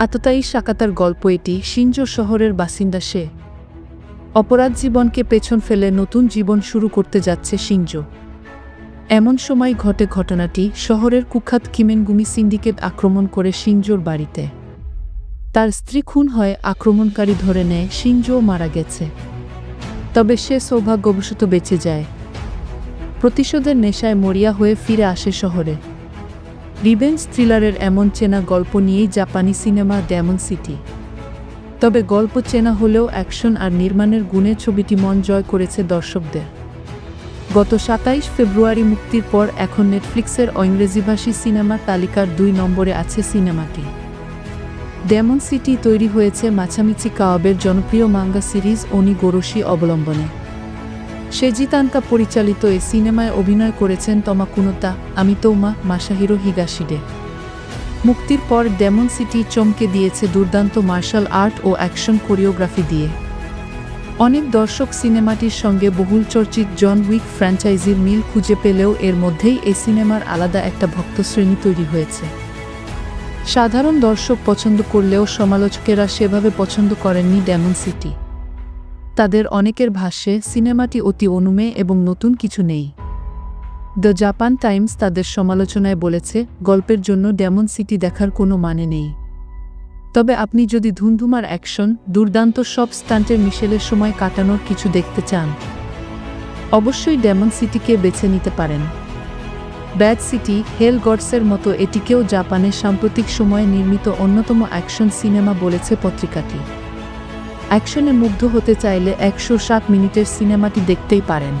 সত্যতাই সাকাতার গল্প এটি সিঞ্জো শহরের বাসিন্দা সে। অপরাধ জীবনকে পেছন ফেলে নতুন জীবন শুরু করতে যাচ্ছে সিঞ্জো এমন সময় ঘটে ঘটনাটি শহরের কুখ্যাত কিমেনগুমি সিন্ডিকেট আক্রমণ করে সিঞ্জোর বাড়িতে। তার স্ত্রী খুন হয়, আক্রমণকারী ধরে নেয় সিঞ্জোও মারা গেছে। তবে সে সৌভাগ্যবশত বেঁচে যায়। প্রতিশোধের নেশায় মরিয়া হয়ে ফিরে আসে শহরে। রিভেঞ্জ থ্রিলারের এমন চেনা গল্প নিয়েই জাপানি সিনেমা ডেমন সিটি। তবে গল্প চেনা হলেও অ্যাকশন আর নির্মাণের গুণে ছবিটি মন জয় করেছে দর্শকদের। গত সাতাইশ ফেব্রুয়ারি মুক্তির পর এখন নেটফ্লিক্সের ইংরেজিভাষী সিনেমার তালিকার দুই নম্বরে আছে সিনেমাটি। ডেমন সিটি তৈরি হয়েছে মাছামিচি কাওয়াবের জনপ্রিয় মাঙ্গা সিরিজ অনি গোরশি অবলম্বনে। সেজিতানকা পরিচালিত এ সিনেমায় অভিনয় করেছেন তমা কুনোতা, আমিতৌমা মাসাহিরো হিগাশিডে মুক্তির পর ডেমন সিটি চমকে দিয়েছে দুর্দান্ত মার্শাল আর্ট ও অ্যাকশন কোরিওগ্রাফি দিয়ে। অনেক দর্শক সিনেমাটির সঙ্গে বহুল চর্চিত জন উইক ফ্র্যাঞ্চাইজির মিল খুঁজে পেলেও এর মধ্যেই এই সিনেমার আলাদা একটা ভক্তশ্রেণী তৈরি হয়েছে। সাধারণ দর্শক পছন্দ করলেও সমালোচকেরা সেভাবে পছন্দ করেননি ডেমন সিটি। তাদের অনেকের ভাষ্যে সিনেমাটি অতি অনুমে এবং নতুন কিছু নেই। দ্য জাপান টাইমস তাদের সমালোচনায় বলেছে, গল্পের জন্য ডেমন সিটি দেখার কোনো মানে নেই। তবে আপনি যদি ধুমধুমার অ্যাকশন, দুর্দান্ত সব স্টান্টের মিশেলের সময় কাটানোর কিছু দেখতে চান, অবশ্যই ডেমন সিটিকে বেছে নিতে পারেন। ব্যাড সিটি, হেল গডসের মতো এটিকেও জাপানের সাম্প্রতিক সময়ে নির্মিত অন্যতম অ্যাকশন সিনেমা বলেছে পত্রিকাটি। অ্যাকশনে মুগ্ধ হতে চাইলে একশো সাত মিনিটের সিনেমাটি দেখতেই পারেন।